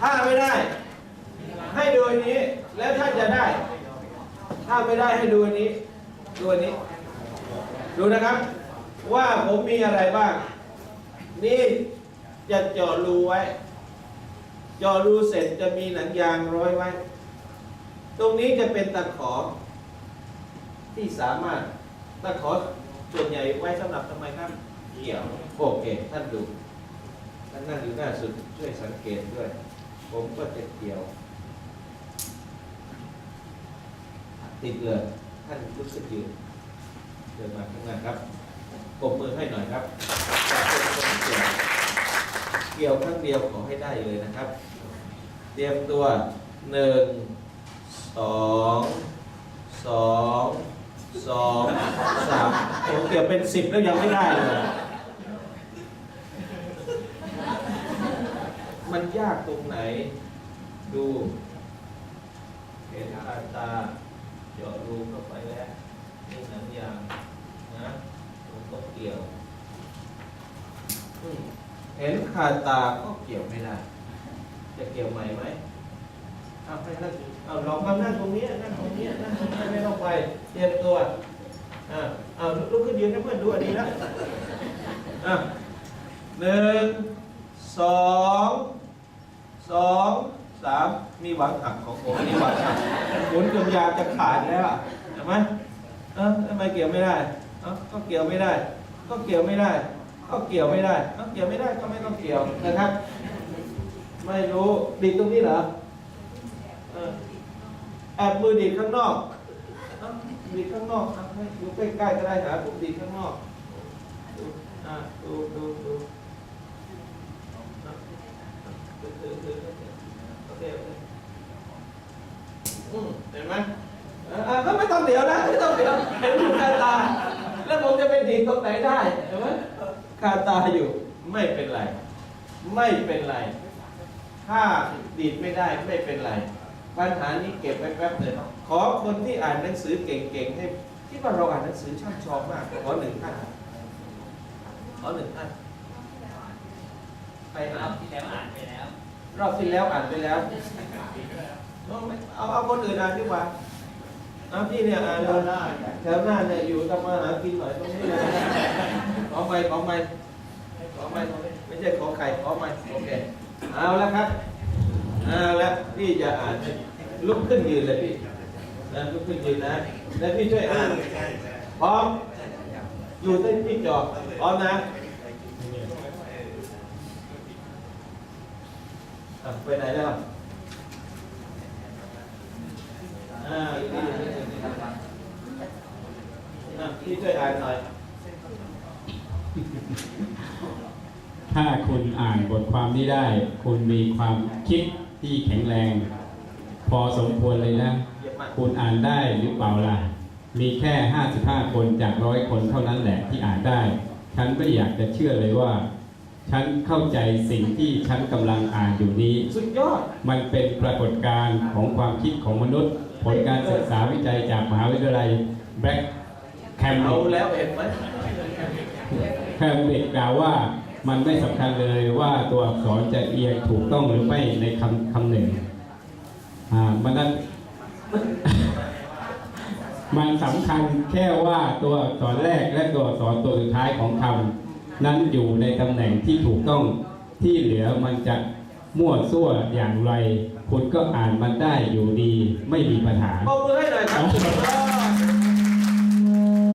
ถ้าไม่ได้ ให้ดูอันนี้ แล้วท่านจะได้ ถ้าไม่ได้ให้ดูอันนี้ ดูอันนี้ ดูนะครับ ว่าผมมีอะไรบ้าง นี่จะเจาะรูไว้ เจาะรูเสร็จจะมีหนังยางร้อยไว้ ตรงนี้จะเป็นตะขอ ที่สามารถตะขอส่วนใหญ่ไว้สำหรับทำไมครับ เกี่ยว โอเค ท่านดู ท่านนั่งอยู่หน้าสุดช่วยสังเกตด้วย ผมก็จะเกี่ยว ติดเลย ท่านรู้สึกยืนเดินมาข้างหน้าครับปรบมือให้หน่อยครับเกี่ยวครั้งเดียวขอให้ได้เลยนะครับ เตรียมตัวหนึ่งสองสองสองสามผมเกี่ยวเป็นสิบแล้วยังไม่ได้เลย มันยากตรงไหน ดูเห็นคาตาเจาะรูเข้าไปแล้วนี่หนังยางนะผมก็เกี่ยวเห็นคาตาก็เกี่ยวไม่ได้ จะเกี่ยวใหม่ไหมเอาไปนั่งเอาลองมานั่งตรงนี้นั่งตรงนี้นั่งตรงนี้ไม่ต้องไปเตรียมตัวอ่าเอาลุกขึ้นยืนให้เพื่อนดูอันนี้นะอะหนึ่งสอง สองสามมีหวังหักของผมมีหวังหักหมุนจนยางจะขาดแล้วอเห็นไหมเออทำไมเกี่ยวไม่ได้เออก็เกี่ยวไม่ได้ ก็เกี่ยวไม่ได้ ก็เกี่ยวไม่ได้ก็เกี่ยวไม่ได้ก็ไม่ต้องเกี่ยวนะครับ ไม่รู้ดีดตรงนี้เหรอเออแอบมือดีดข้างนอกดีดข้างนอกอะให้ดูใกล้ๆก็ได้หาผมดีดข้างนอกดูอะดูดูดูอะดูดูดูโอ เห็นไหมอะอะก็ไม่ต้องเดี๋ยวนะไม่ต้องเดี๋ยวเห็นคาตา แล้วผมจะไปดีตรงไหนได้เห็นไหมคาตาอยู่ไม่เป็นไร ไม่เป็นไร ถ้าดีดไม่ได้ไม่เป็นไร ปัญหานี้เก็บไว้แป๊บเลยขอคนที่อ่านหนังสือเก่งๆให้คิดว่าเราอ่านหนังสือช่ำชองมากขอหนึ่งท่านขอหนึ่งท่านใครรอ่านบที่แล้วอ่านไปแล้ว รอบที่แล้วอ่านไปแล้ว เอาเอาคนอื่นอ่านดีกว่าเอาพี่เนี่ยอ่านเลยแถวหน้าเนี่ยอยู่ทำมาหากินหน่อยตรงนี้เลยขอไปขอไปขอไปไม่ใช่ขอไข่ขอไปโอเคเอาล้วครับเอาละพี่จะอ่านลุกขึ้นยืนเลยพี่นะลุกขึ้นยืนนะแล้วพี่ช่วยอ่านพร้อมอยู่ที่พี่จอพร้อมนะอะ ไปไหนแล้วอ่าอยู่นี่อยู่นี่อยู่นี่อะพี่ช่วยอ่านหน่อยถ้าคุณอ่านบทความนี้ได้ คุณมีความคิดที่แข็งแรง พอสมควรเลยนะ คุณอ่านได้หรือเปล่าล่ะ มีแค่ 55 คนจากร้อยคนเท่านั้นแหละที่อ่านได้ ฉันไม่อยากจะเชื่อเลยว่า ฉันเข้าใจสิ่งที่ฉันกำลังอ่านอยู่นี้ สุดยอด มันเป็นปรากฏการณ์ของความคิดของมนุษย์ ผลการศึกษาวิจัยจากมหาวิทยาลัยแบล็กแคมเอาบริดจ์แล้วเห็นไหมแคมบริดจ์กล่าวว่ามันไม่สำคัญเลยว่าตัวอักษรจะเอียงถูกต้องหรือไม่ในคำคำหนึ่งอ่ามันนั้นมันสำคัญแค่ว่าตัวอักษรแรกและตัวอักษรตัวสุดท้ายของคำ นั้นอยู่ในตำแหน่งที่ถูกต้องที่เหลือมันจะมั่วซั่วอย่างไร คุณก็อ่านมันได้อยู่ดีไม่มีปัญหาปรบมือให้หน่อยครับ